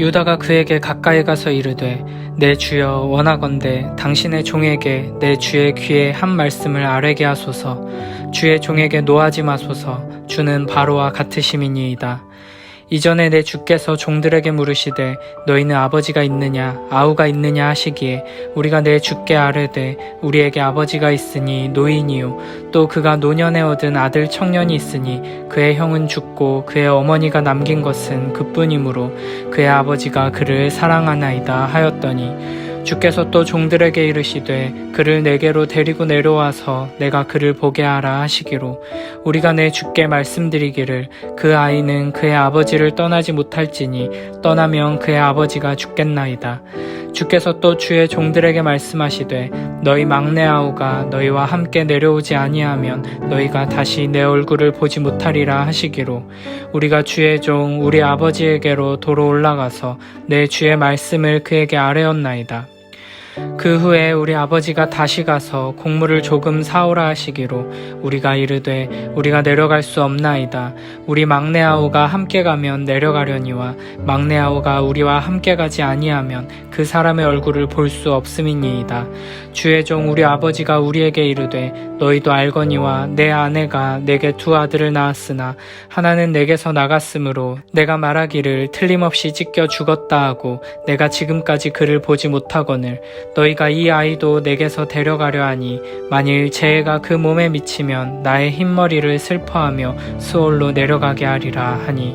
유다가 그에게 가까이 가서 이르되 내 주여 원하건대 당신의 종에게 내 주의 귀에 한 말씀을 아뢰게 하소서. 주의 종에게 노하지 마소서. 주는 바로와 같으심이니이다 이전에 내 주께서 종들에게 물으시되 너희는 아버지가 있느냐 아우가 있느냐 하시기에 우리가 내 주께 아뢰되 우리에게 아버지가 있으니 노인이요. 또 그가 노년에 얻은 아들 청년이 있으니 그의 형은 죽고 그의 어머니가 남긴 것은 그뿐이므로 그의 아버지가 그를 사랑하나이다 하였더니 주께서 또 종들에게 이르시되 그를 내게로 데리고 내려와서 내가 그를 보게 하라 하시기로 우리가 내 주께 말씀드리기를 그 아이는 그의 아버지를 떠나지 못할지니 떠나면 그의 아버지가 죽겠나이다. 주께서 또 주의 종들에게 말씀하시되 너희 막내 아우가 너희와 함께 내려오지 아니하면 너희가 다시 내 얼굴을 보지 못하리라 하시기로 우리가 주의 종 우리 아버지에게로 도로 올라가서 내 주의 말씀을 그에게 아뢰었나이다. 그 후에 우리 아버지가 다시 가서 곡물을 조금 사오라 하시기로 우리가 이르되 우리가 내려갈 수 없나이다. 우리 막내 아우가 함께 가면 내려가려니와 막내 아우가 우리와 함께 가지 아니하면 그 사람의 얼굴을 볼 수 없음이니이다. 주의 종 우리 아버지가 우리에게 이르되 너희도 알거니와 내 아내가 내게 두 아들을 낳았으나 하나는 내게서 나갔으므로 내가 말하기를 틀림없이 찢겨 죽었다 하고 내가 지금까지 그를 보지 못하거늘 너희가 이 아이도 내게서 데려가려 하니 만일 재해가 그 몸에 미치면 나의 흰머리를 슬퍼하며 수월로 내려가게 하리라 하니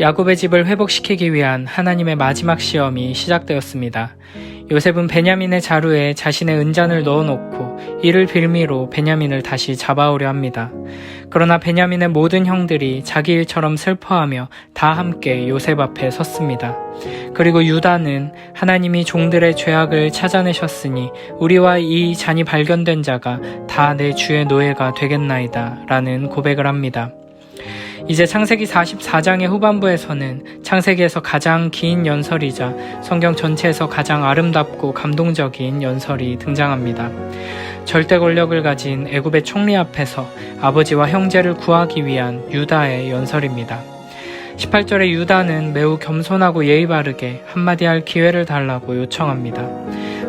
야곱의 집을 회복시키기 위한 하나님의 마지막 시험이 시작되었습니다. 요셉은 베냐민의 자루에 자신의 은잔을 넣어놓고 이를 빌미로 베냐민을 다시 잡아오려 합니다. 그러나 베냐민의 모든 형들이 자기 일처럼 슬퍼하며 다 함께 요셉 앞에 섰습니다. 그리고 유다는 하나님이 종들의 죄악을 찾아내셨으니 우리와 이 잔이 발견된 자가 다 내 주의 노예가 되겠나이다 라는 고백을 합니다. 이제 창세기 44장의 후반부에서는 창세기에서 가장 긴 연설이자 성경 전체에서 가장 아름답고 감동적인 연설이 등장합니다. 절대 권력을 가진 애굽의 총리 앞에서 아버지와 형제를 구하기 위한 유다의 연설입니다. 18절에 유다는 매우 겸손하고 예의 바르게 한마디 할 기회를 달라고 요청합니다.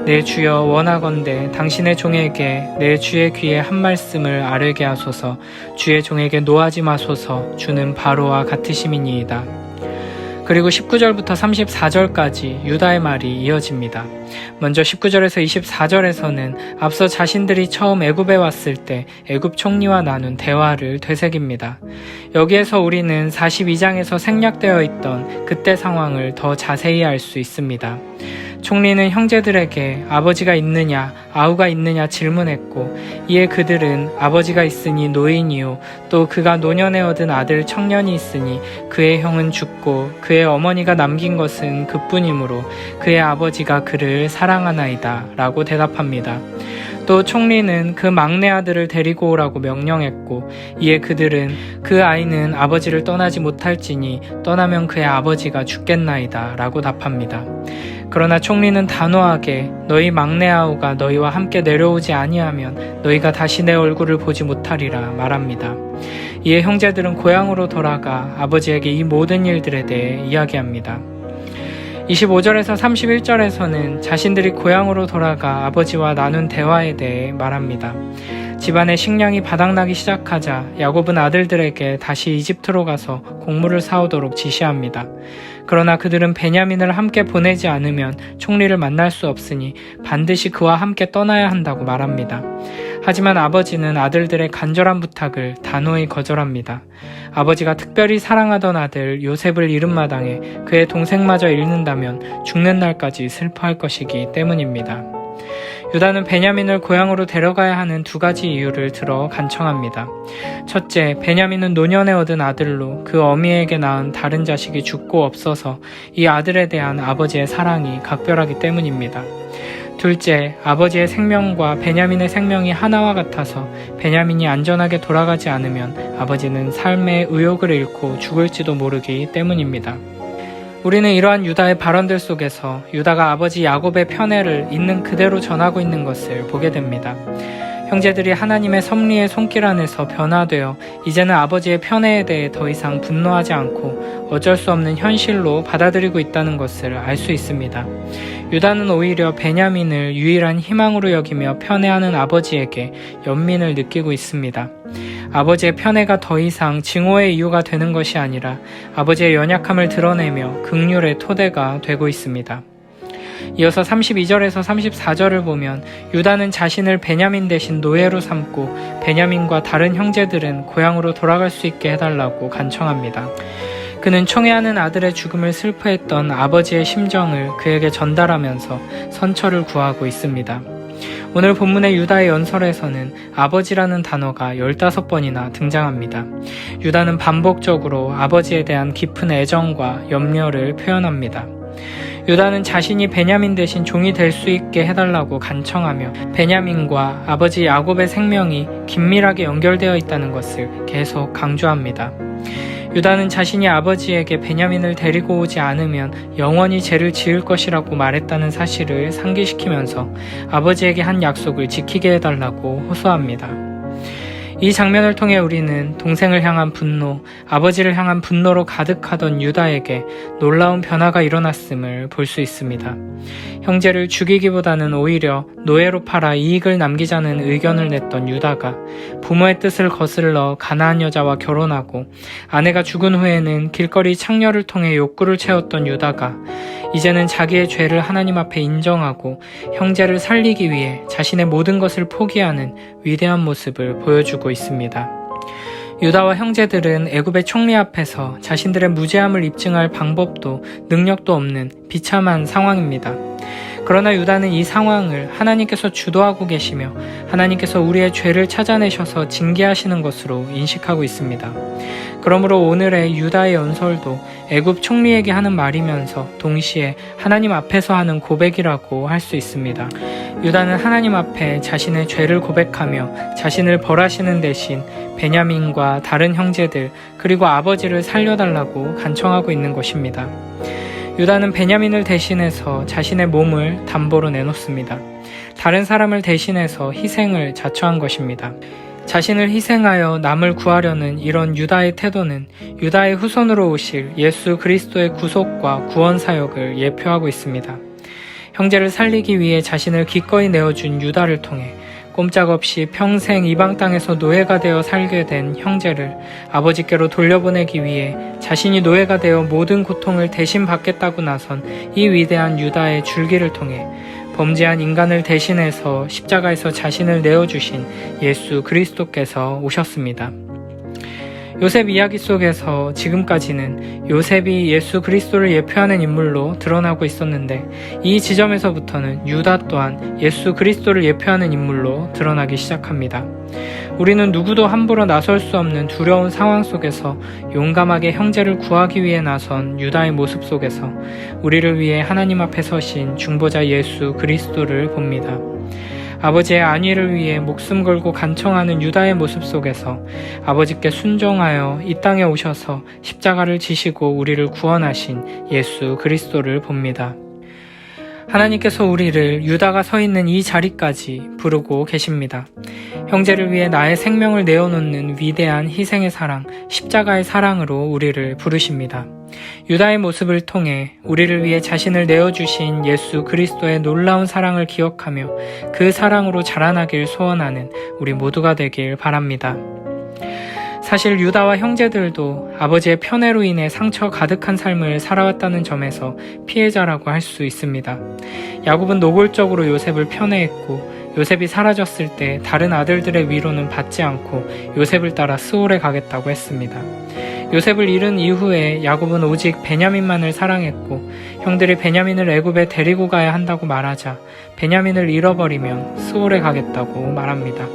내 주여 원하건대 당신의 종에게 내 주의 귀에 한 말씀을 아뢰게 하소서 주의 종에게 노하지 마소서 주는 바로와 같으심이니이다. 그리고 19절부터 34절까지 유다의 말이 이어집니다. 먼저 19절에서 24절에서는 앞서 자신들이 처음 애굽에 왔을 때 애굽 총리와 나눈 대화를 되새깁니다. 여기에서 우리는 42장에서 생략되어 있던 그때 상황을 더 자세히 알 수 있습니다. 총리는 형제들에게 아버지가 있느냐, 아우가 있느냐 질문했고, 이에 그들은 아버지가 있으니 노인이요, 또 그가 노년에 얻은 아들 청년이 있으니 그의 형은 죽고 그의 어머니가 남긴 것은 그뿐이므로 그의 아버지가 그를 사랑하나이다. 라고 대답합니다. 또 총리는 그 막내 아들을 데리고 오라고 명령했고 이에 그들은 그 아이는 아버지를 떠나지 못할지니 떠나면 그의 아버지가 죽겠나이다 라고 답합니다. 그러나 총리는 단호하게 너희 막내 아우가 너희와 함께 내려오지 아니하면 너희가 다시 내 얼굴을 보지 못하리라 말합니다. 이에 형제들은 고향으로 돌아가 아버지에게 이 모든 일들에 대해 이야기합니다. 25절에서 31절에서는 자신들이 고향으로 돌아가 아버지와 나눈 대화에 대해 말합니다. 집안의 식량이 바닥나기 시작하자 야곱은 아들들에게 다시 이집트로 가서 곡물을 사오도록 지시합니다. 그러나 그들은 베냐민을 함께 보내지 않으면 총리를 만날 수 없으니 반드시 그와 함께 떠나야 한다고 말합니다. 하지만 아버지는 아들들의 간절한 부탁을 단호히 거절합니다. 아버지가 특별히 사랑하던 아들 요셉을 잃은 마당에 그의 동생마저 잃는다면 죽는 날까지 슬퍼할 것이기 때문입니다. 유다는 베냐민을 고향으로 데려가야 하는 두 가지 이유를 들어 간청합니다. 첫째, 베냐민은 노년에 얻은 아들로 그 어미에게 낳은 다른 자식이 죽고 없어서 이 아들에 대한 아버지의 사랑이 각별하기 때문입니다. 둘째, 아버지의 생명과 베냐민의 생명이 하나와 같아서 베냐민이 안전하게 돌아가지 않으면 아버지는 삶의 의욕을 잃고 죽을지도 모르기 때문입니다. 우리는 이러한 유다의 발언들 속에서 유다가 아버지 야곱의 편애를 있는 그대로 전하고 있는 것을 보게 됩니다. 형제들이 하나님의 섭리의 손길 안에서 변화되어 이제는 아버지의 편애에 대해 더 이상 분노하지 않고 어쩔 수 없는 현실로 받아들이고 있다는 것을 알 수 있습니다. 유다는 오히려 베냐민을 유일한 희망으로 여기며 편애하는 아버지에게 연민을 느끼고 있습니다. 아버지의 편애가 더 이상 증오의 이유가 되는 것이 아니라 아버지의 연약함을 드러내며 극률의 토대가 되고 있습니다. 이어서 32절에서 34절을 보면 유다는 자신을 베냐민 대신 노예로 삼고 베냐민과 다른 형제들은 고향으로 돌아갈 수 있게 해달라고 간청합니다. 그는 총애하는 아들의 죽음을 슬퍼했던 아버지의 심정을 그에게 전달하면서 선처를 구하고 있습니다. 오늘 본문의 유다의 연설에서는 아버지라는 단어가 15번이나 등장합니다. 유다는 반복적으로 아버지에 대한 깊은 애정과 염려를 표현합니다. 유다는 자신이 베냐민 대신 종이 될 수 있게 해달라고 간청하며 베냐민과 아버지 야곱의 생명이 긴밀하게 연결되어 있다는 것을 계속 강조합니다. 유다는 자신이 아버지에게 베냐민을 데리고 오지 않으면 영원히 죄를 지을 것이라고 말했다는 사실을 상기시키면서 아버지에게 한 약속을 지키게 해달라고 호소합니다. 이 장면을 통해 우리는 동생을 향한 분노, 아버지를 향한 분노로 가득하던 유다에게 놀라운 변화가 일어났음을 볼 수 있습니다. 형제를 죽이기보다는 오히려 노예로 팔아 이익을 남기자는 의견을 냈던 유다가 부모의 뜻을 거슬러 가나안 여자와 결혼하고 아내가 죽은 후에는 길거리 창녀를 통해 욕구를 채웠던 유다가 이제는 자기의 죄를 하나님 앞에 인정하고 형제를 살리기 위해 자신의 모든 것을 포기하는 위대한 모습을 보여주고 있습니다. 유다와 형제들은 애굽의 총리 앞에서 자신들의 무죄함을 입증할 방법도 능력도 없는 비참한 상황입니다. 그러나 유다는 이 상황을 하나님께서 주도하고 계시며 하나님께서 우리의 죄를 찾아내셔서 징계하시는 것으로 인식하고 있습니다. 그러므로 오늘의 유다의 연설도 애굽 총리에게 하는 말이면서 동시에 하나님 앞에서 하는 고백이라고 할 수 있습니다. 유다는 하나님 앞에 자신의 죄를 고백하며 자신을 벌하시는 대신 베냐민과 다른 형제들 그리고 아버지를 살려달라고 간청하고 있는 것입니다. 유다는 베냐민을 대신해서 자신의 몸을 담보로 내놓습니다. 다른 사람을 대신해서 희생을 자처한 것입니다. 자신을 희생하여 남을 구하려는 이런 유다의 태도는 유다의 후손으로 오실 예수 그리스도의 구속과 구원 사역을 예표하고 있습니다. 형제를 살리기 위해 자신을 기꺼이 내어준 유다를 통해 꼼짝없이 평생 이방 땅에서 노예가 되어 살게 된 형제를 아버지께로 돌려보내기 위해 자신이 노예가 되어 모든 고통을 대신 받겠다고 나선 이 위대한 유다의 줄기를 통해 범죄한 인간을 대신해서 십자가에서 자신을 내어주신 예수 그리스도께서 오셨습니다. 요셉 이야기 속에서 지금까지는 요셉이 예수 그리스도를 예표하는 인물로 드러나고 있었는데 이 지점에서부터는 유다 또한 예수 그리스도를 예표하는 인물로 드러나기 시작합니다. 우리는 누구도 함부로 나설 수 없는 두려운 상황 속에서 용감하게 형제를 구하기 위해 나선 유다의 모습 속에서 우리를 위해 하나님 앞에 서신 중보자 예수 그리스도를 봅니다. 아버지의 안위를 위해 목숨 걸고 간청하는 유다의 모습 속에서 아버지께 순종하여 이 땅에 오셔서 십자가를 지시고 우리를 구원하신 예수 그리스도를 봅니다. 하나님께서 우리를 유다가 서 있는 이 자리까지 부르고 계십니다. 형제를 위해 나의 생명을 내어놓는 위대한 희생의 사랑, 십자가의 사랑으로 우리를 부르십니다. 유다의 모습을 통해 우리를 위해 자신을 내어주신 예수 그리스도의 놀라운 사랑을 기억하며 그 사랑으로 자라나길 소원하는 우리 모두가 되길 바랍니다. 사실 유다와 형제들도 아버지의 편애로 인해 상처 가득한 삶을 살아왔다는 점에서 피해자라고 할 수 있습니다. 야곱은 노골적으로 요셉을 편애했고 요셉이 사라졌을 때 다른 아들들의 위로는 받지 않고 요셉을 따라 스올에 가겠다고 했습니다. 요셉을 잃은 이후에 야곱은 오직 베냐민만을 사랑했고 형들이 베냐민을 애굽에 데리고 가야 한다고 말하자 베냐민을 잃어버리면 스올에 가겠다고 말합니다.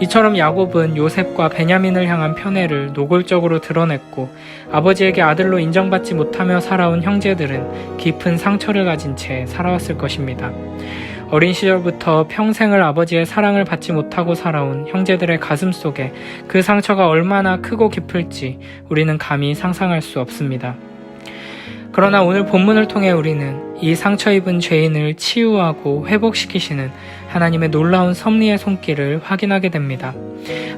이처럼 야곱은 요셉과 베냐민을 향한 편애를 노골적으로 드러냈고 아버지에게 아들로 인정받지 못하며 살아온 형제들은 깊은 상처를 가진 채 살아왔을 것입니다. 어린 시절부터 평생을 아버지의 사랑을 받지 못하고 살아온 형제들의 가슴 속에 그 상처가 얼마나 크고 깊을지 우리는 감히 상상할 수 없습니다. 그러나 오늘 본문을 통해 우리는 이 상처 입은 죄인을 치유하고 회복시키시는 하나님의 놀라운 섭리의 손길을 확인하게 됩니다.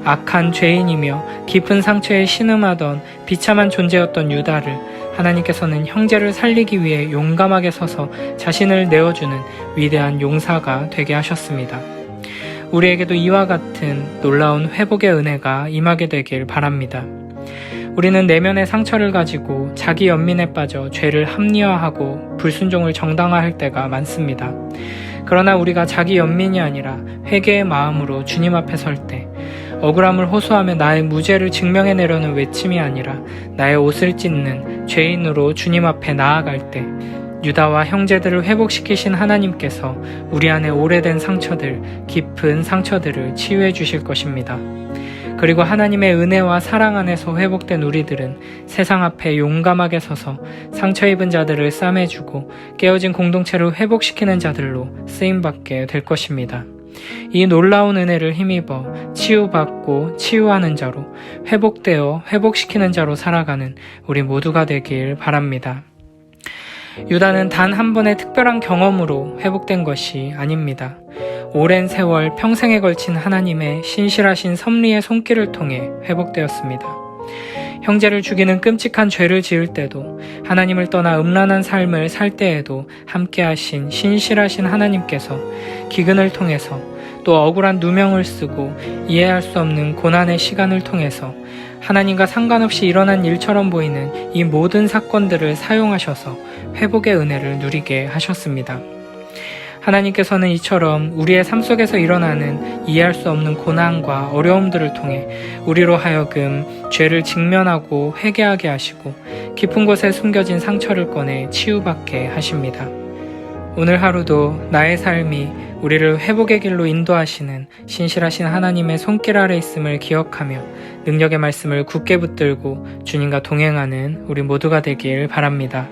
악한 죄인이며 깊은 상처에 신음하던 비참한 존재였던 유다를 하나님께서는 형제를 살리기 위해 용감하게 서서 자신을 내어주는 위대한 용사가 되게 하셨습니다. 우리에게도 이와 같은 놀라운 회복의 은혜가 임하게 되길 바랍니다. 우리는 내면의 상처를 가지고 자기 연민에 빠져 죄를 합리화하고 불순종을 정당화할 때가 많습니다. 그러나 우리가 자기 연민이 아니라 회개의 마음으로 주님 앞에 설 때 억울함을 호소하며 나의 무죄를 증명해내려는 외침이 아니라 나의 옷을 찢는 죄인으로 주님 앞에 나아갈 때 유다와 형제들을 회복시키신 하나님께서 우리 안에 오래된 상처들, 깊은 상처들을 치유해 주실 것입니다. 그리고 하나님의 은혜와 사랑 안에서 회복된 우리들은 세상 앞에 용감하게 서서 상처 입은 자들을 싸매주고 깨어진 공동체를 회복시키는 자들로 쓰임받게 될 것입니다. 이 놀라운 은혜를 힘입어 치유받고 치유하는 자로 회복되어 회복시키는 자로 살아가는 우리 모두가 되길 바랍니다. 유다는 단 한 번의 특별한 경험으로 회복된 것이 아닙니다. 오랜 세월 평생에 걸친 하나님의 신실하신 섭리의 손길을 통해 회복되었습니다. 형제를 죽이는 끔찍한 죄를 지을 때도 하나님을 떠나 음란한 삶을 살 때에도 함께하신 신실하신 하나님께서 기근을 통해서 또 억울한 누명을 쓰고 이해할 수 없는 고난의 시간을 통해서 하나님과 상관없이 일어난 일처럼 보이는 이 모든 사건들을 사용하셔서 회복의 은혜를 누리게 하셨습니다. 하나님께서는 이처럼 우리의 삶 속에서 일어나는 이해할 수 없는 고난과 어려움들을 통해 우리로 하여금 죄를 직면하고 회개하게 하시고 깊은 곳에 숨겨진 상처를 꺼내 치유받게 하십니다. 오늘 하루도 나의 삶이 우리를 회복의 길로 인도하시는 신실하신 하나님의 손길 아래 있음을 기억하며 능력의 말씀을 굳게 붙들고 주님과 동행하는 우리 모두가 되길 바랍니다.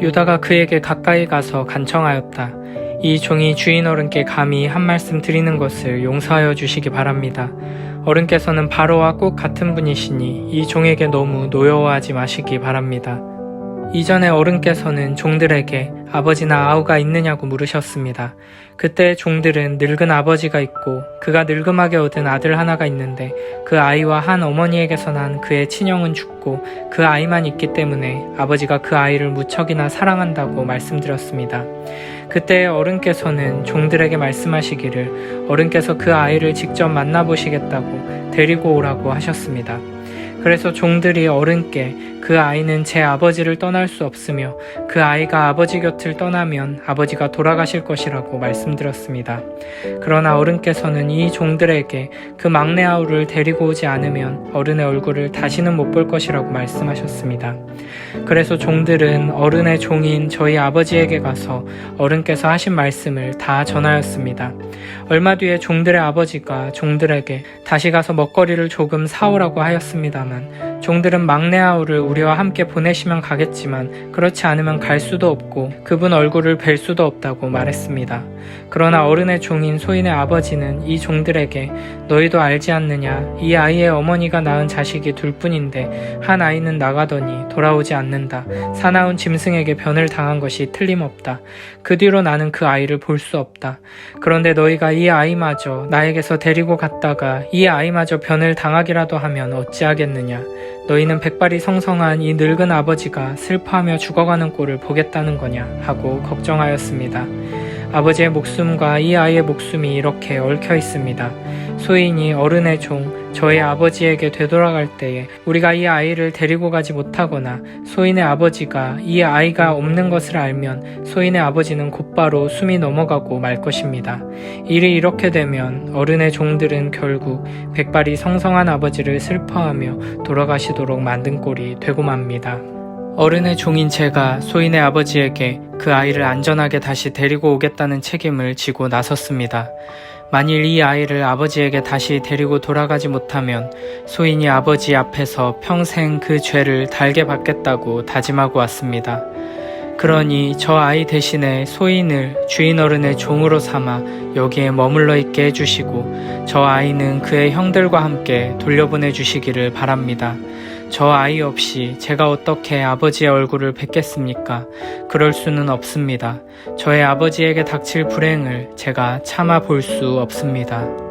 유다가 그에게 가까이 가서 간청하였다. 이 종이 주인 어른께 감히 한 말씀 드리는 것을 용서하여 주시기 바랍니다. 어른께서는 바로와 꼭 같은 분이시니 이 종에게 너무 노여워하지 마시기 바랍니다. 이전에 어른께서는 종들에게 아버지나 아우가 있느냐고 물으셨습니다. 그때 종들은 늙은 아버지가 있고 그가 늙음하게 얻은 아들 하나가 있는데 그 아이와 한 어머니에게서 난 그의 친형은 죽고 그 아이만 있기 때문에 아버지가 그 아이를 무척이나 사랑한다고 말씀드렸습니다. 그때 어른께서는 종들에게 말씀하시기를 어른께서 그 아이를 직접 만나보시겠다고 데리고 오라고 하셨습니다. 그래서 종들이 어른께 그 아이는 제 아버지를 떠날 수 없으며 그 아이가 아버지 곁을 떠나면 아버지가 돌아가실 것이라고 말씀드렸습니다. 그러나 어른께서는 이 종들에게 그 막내 아우를 데리고 오지 않으면 어른의 얼굴을 다시는 못 볼 것이라고 말씀하셨습니다. 그래서 종들은 어른의 종인 저희 아버지에게 가서 어른께서 하신 말씀을 다 전하였습니다. 얼마 뒤에 종들의 아버지가 종들에게 다시 가서 먹거리를 조금 사오라고 하였습니다만 하지만 종들은 막내 아우를 우리와 함께 보내시면 가겠지만 그렇지 않으면 갈 수도 없고 그분 얼굴을 뵐 수도 없다고 말했습니다. 그러나 어른의 종인 소인의 아버지는 이 종들에게 너희도 알지 않느냐 이 아이의 어머니가 낳은 자식이 둘뿐인데 한 아이는 나가더니 돌아오지 않는다. 사나운 짐승에게 변을 당한 것이 틀림없다. 그 뒤로 나는 그 아이를 볼 수 없다. 그런데 너희가 이 아이마저 나에게서 데리고 갔다가 이 아이마저 변을 당하기라도 하면 어찌하겠느냐. 너희는 백발이 성성한 이 늙은 아버지가 슬퍼하며 죽어가는 꼴을 보겠다는 거냐 하고 걱정하였습니다. 아버지의 목숨과 이 아이의 목숨이 이렇게 얽혀 있습니다. 소인이 어른의 종, 저의 아버지에게 되돌아갈 때에 우리가 이 아이를 데리고 가지 못하거나 소인의 아버지가 이 아이가 없는 것을 알면 소인의 아버지는 곧바로 숨이 넘어가고 말 것입니다. 일이 이렇게 되면 어른의 종들은 결국 백발이 성성한 아버지를 슬퍼하며 돌아가시도록 만든 꼴이 되고 맙니다. 어른의 종인 제가 소인의 아버지에게 그 아이를 안전하게 다시 데리고 오겠다는 책임을 지고 나섰습니다. 만일 이 아이를 아버지에게 다시 데리고 돌아가지 못하면 소인이 아버지 앞에서 평생 그 죄를 달게 받겠다고 다짐하고 왔습니다. 그러니 저 아이 대신에 소인을 주인 어른의 종으로 삼아 여기에 머물러 있게 해주시고 저 아이는 그의 형들과 함께 돌려보내 주시기를 바랍니다. 저 아이 없이 제가 어떻게 아버지의 얼굴을 뵙겠습니까? 그럴 수는 없습니다. 저의 아버지에게 닥칠 불행을 제가 참아 볼 수 없습니다.